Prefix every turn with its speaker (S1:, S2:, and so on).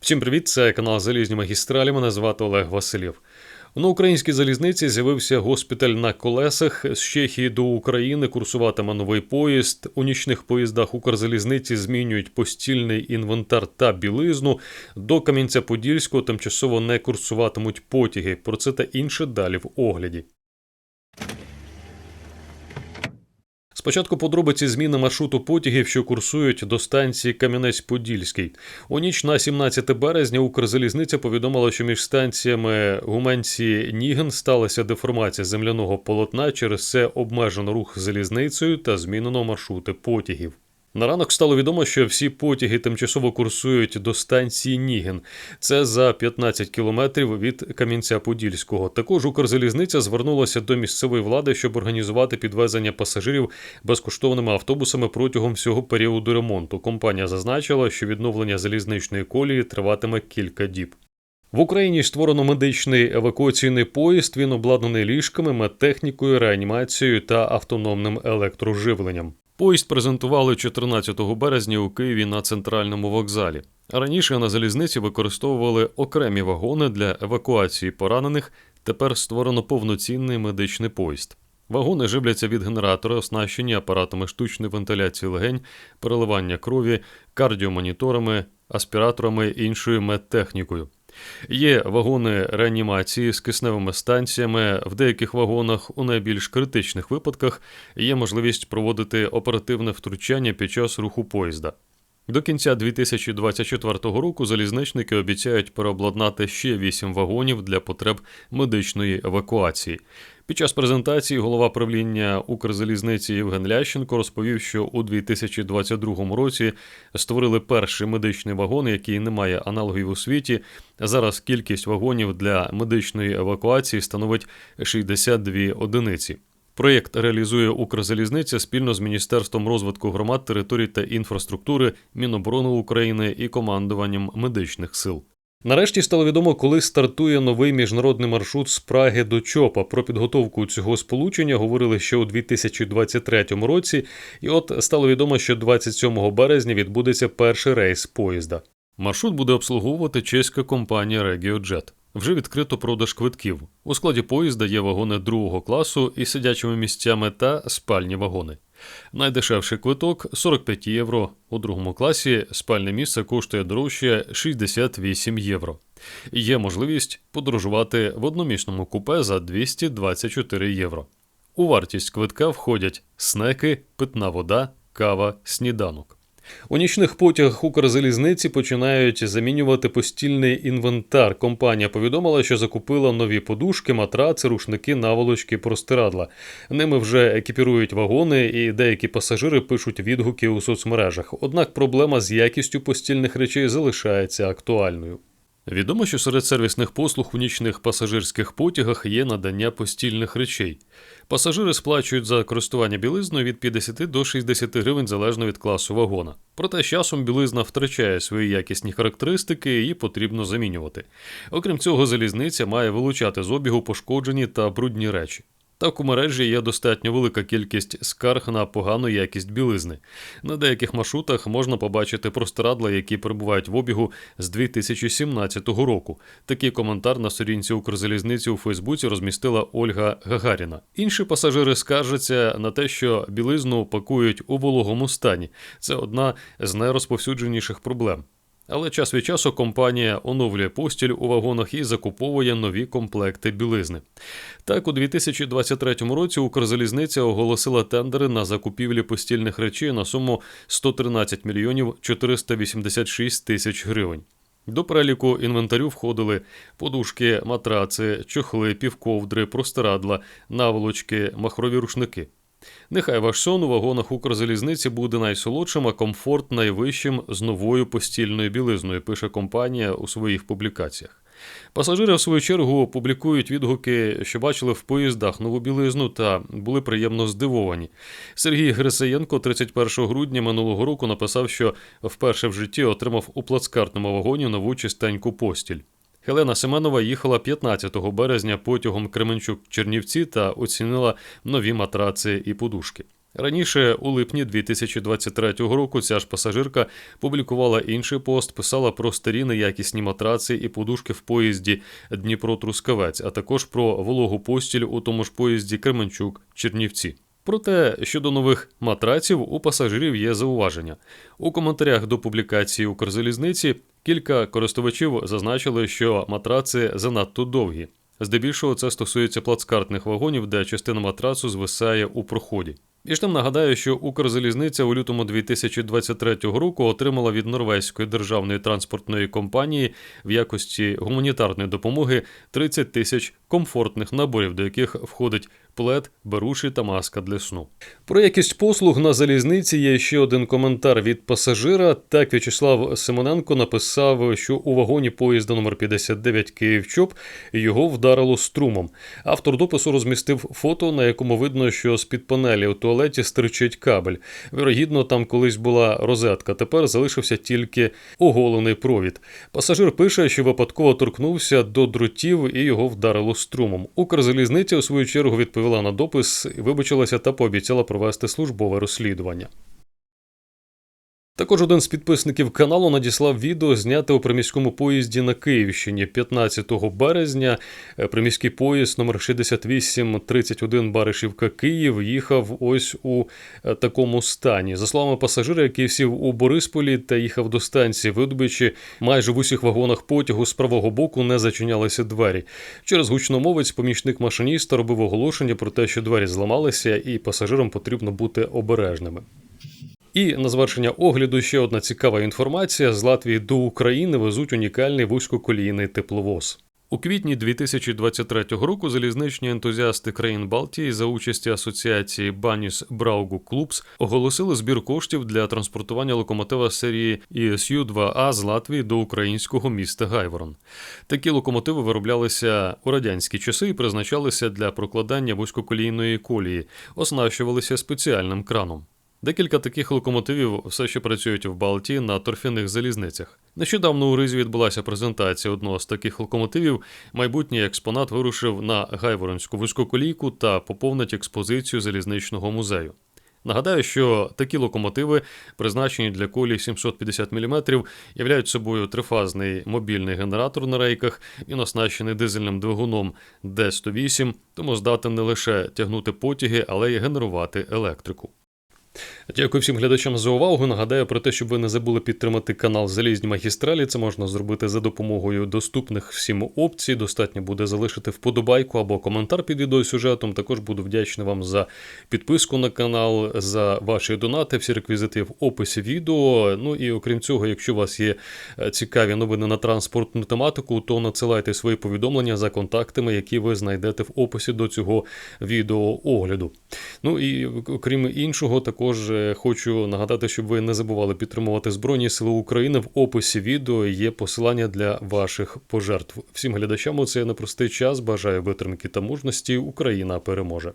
S1: Всім привіт, це канал Залізні магістралі. Мене звати Олег Васильєв. На українській залізниці з'явився госпіталь на колесах. З Чехії до України курсуватиме новий поїзд. У нічних поїздах Укрзалізниці змінюють постільний інвентар та білизну. До Кам'янця-Подільського тимчасово не курсуватимуть потяги. Про це та інше далі в огляді. Спочатку подробиці зміни маршруту потягів, що курсують до станції Кам'янець-Подільський. У ніч на 17 березня Укрзалізниця повідомила, що між станціями Гуменці Ніген сталася деформація земляного полотна. Через це обмежено рух залізницею та змінено маршрути потягів. На ранок стало відомо, що всі потяги тимчасово курсують до станції Ніген. Це за 15 кілометрів від Кам'янця-Подільського. Також Укрзалізниця звернулася до місцевої влади, щоб організувати підвезення пасажирів безкоштовними автобусами протягом всього періоду ремонту. Компанія зазначила, що відновлення залізничної колії триватиме кілька діб. В Україні створено медичний евакуаційний поїзд. Він обладнаний ліжками, медтехнікою, реанімацією та автономним електроживленням. Поїзд презентували 14 березня у Києві на центральному вокзалі. Раніше на залізниці використовували окремі вагони для евакуації поранених. Тепер створено повноцінний медичний поїзд. Вагони живляться від генератора, оснащені апаратами штучної вентиляції легень, переливання крові, кардіомоніторами, аспіраторами і іншою медтехнікою. Є вагони реанімації з кисневими станціями. В деяких вагонах у найбільш критичних випадках є можливість проводити оперативне втручання під час руху поїзда. До кінця 2024 року залізничники обіцяють переобладнати ще 8 вагонів для потреб медичної евакуації. Під час презентації голова правління Укрзалізниці Євген Лященко розповів, що у 2022 році створили перший медичний вагон, який не має аналогів у світі. Зараз кількість вагонів для медичної евакуації становить 62 одиниці. Проєкт реалізує Укрзалізниця спільно з Міністерством розвитку громад, територій та інфраструктури, Міноборони України і командуванням медичних сил. Нарешті стало відомо, коли стартує новий міжнародний маршрут з Праги до Чопа. Про підготовку цього сполучення говорили ще у 2023 році, і от стало відомо, що 27 березня відбудеться перший рейс поїзда. Маршрут буде обслуговувати чеська компанія RegioJet. Вже відкрито продаж квитків. У складі поїзда є вагони другого класу із сидячими місцями та спальні вагони. Найдешевший квиток 45 євро. У другому класі спальне місце коштує дорожче 68 євро. Є можливість подорожувати в одномісному купе за 224 євро. У вартість квитка входять снеки, питна вода, кава, сніданок. У нічних потягах Укрзалізниці починають замінювати постільний інвентар. Компанія повідомила, що закупила нові подушки, матраци, рушники, наволочки, простирадла. Ними вже екіпірують вагони, і деякі пасажири пишуть відгуки у соцмережах. Однак проблема з якістю постільних речей залишається актуальною. Відомо, що серед сервісних послуг у нічних пасажирських потягах є надання постільних речей. Пасажири сплачують за користування білизною від 50 до 60 гривень залежно від класу вагона. Проте з часом білизна втрачає свої якісні характеристики і її потрібно замінювати. Окрім цього, залізниця має вилучати з обігу пошкоджені та брудні речі. Так у мережі є достатньо велика кількість скарг на погану якість білизни. На деяких маршрутах можна побачити простирадла, які перебувають в обігу з 2017 року. Такий коментар на сторінці Укрзалізниці у Фейсбуці розмістила Ольга Гагаріна. Інші пасажири скаржаться на те, що білизну пакують у вологому стані. Це одна з найрозповсюдженіших проблем. Але час від часу компанія оновлює постіль у вагонах і закуповує нові комплекти білизни. Так, у 2023 році Укрзалізниця оголосила тендери на закупівлі постільних речей на суму 113 мільйонів 486 тисяч гривень. До переліку інвентарю входили подушки, матраци, чохли, півковдри, простирадла, наволочки, махрові рушники. Нехай ваш сон у вагонах Укрзалізниці буде найсолодшим, а комфорт найвищим з новою постільною білизною, пише компанія у своїх публікаціях. Пасажири, в свою чергу, публікують відгуки, що бачили в поїздах нову білизну та були приємно здивовані. Сергій Грисаєнко 31 грудня минулого року написав, що вперше в житті отримав у плацкартному вагоні нову чистеньку постіль. Хелена Семенова їхала 15 березня потягом Кременчук Чернівці та оцінила нові матраци і подушки. Раніше, у липні 2023 року, ця ж пасажирка публікувала інший пост, писала про старі неякісні матраці і подушки в поїзді Дніпро-Трускавець, а також про вологу постіль у тому ж поїзді Кременчук-Чернівці. Проте щодо нових матраців у пасажирів є зауваження. У коментарях до публікації Укрзалізниці кілька користувачів зазначили, що матраци занадто довгі. Здебільшого це стосується плацкартних вагонів, де частина матрацу звисає у проході. І ж там нагадаю, що Укрзалізниця у лютому 2023 року отримала від норвезької державної транспортної компанії в якості гуманітарної допомоги 30 тисяч комфортних наборів, до яких входить плед, беруші та маска для сну. Про якість послуг на залізниці є ще один коментар від пасажира. Так В'ячеслав Симоненко написав, що у вагоні поїзда номер 59 Київ-Чоп його вдарило струмом. Автор допису розмістив фото, на якому видно, що з-під панелі у туалеті стирчить кабель. Вірогідно, там колись була розетка. Тепер залишився тільки оголений провід. Пасажир пише, що випадково торкнувся до дротів і його вдарило струмом. Укрзалізниця у свою чергу відповіла на допис, вибачилася та пообіцяла провести службове розслідування. Також один з підписників каналу надіслав відео, зняте у приміському поїзді на Київщині 15 березня. Е, Приміський поїзд номер 6831 Баришівка Київ їхав ось у е, такому стані. За словами пасажира, який сів у Борисполі та їхав до станції Видобичі, майже в усіх вагонах потягу з правого боку не зачинялися двері. Через гучномовець помічник машиніста робив оголошення про те, що двері зламалися, і пасажирам потрібно бути обережними. І на завершення огляду ще одна цікава інформація: з Латвії до України везуть унікальний вузькоколійний тепловоз. У квітні 2023 року залізничні ентузіасти країн Балтії за участі асоціації Баніс Браугу Клубс оголосили збір коштів для транспортування локомотива серії ESU 2А з Латвії до українського міста Гайворон. Такі локомотиви вироблялися у радянські часи і призначалися для прокладання вузькоколійної колії, оснащувалися спеціальним краном. Декілька таких локомотивів все ще працюють в Балтії на торфяних залізницях. Нещодавно у Ризі відбулася презентація одного з таких локомотивів. Майбутній експонат вирушив на Гайворонську вузькоколійку та поповнить експозицію залізничного музею. Нагадаю, що такі локомотиви, призначені для колій 750 мм, являють собою трифазний мобільний генератор на рейках. Він оснащений дизельним двигуном D108, тому здатен не лише тягнути потяги, але й генерувати електрику. Дякую всім глядачам за увагу. Нагадаю про те, щоб ви не забули підтримати канал Залізні Магістралі. Це можна зробити за допомогою доступних всім опцій. Достатньо буде залишити вподобайку або коментар під відеосюжетом. Також буду вдячний вам за підписку на канал, за ваші донати. Всі реквізити в описі відео. Ну і окрім цього, якщо у вас є е, цікаві новини на транспортну тематику, то надсилайте свої повідомлення за контактами, які ви знайдете в описі до цього відеоогляду. Ну і окрім іншого, також е, хочу нагадати, щоб ви не забували підтримувати Збройні Сили України. В описі відео є посилання для ваших пожертв. Всім глядачам у цей непростий час. Бажаю витримки та мужності. Україна переможе.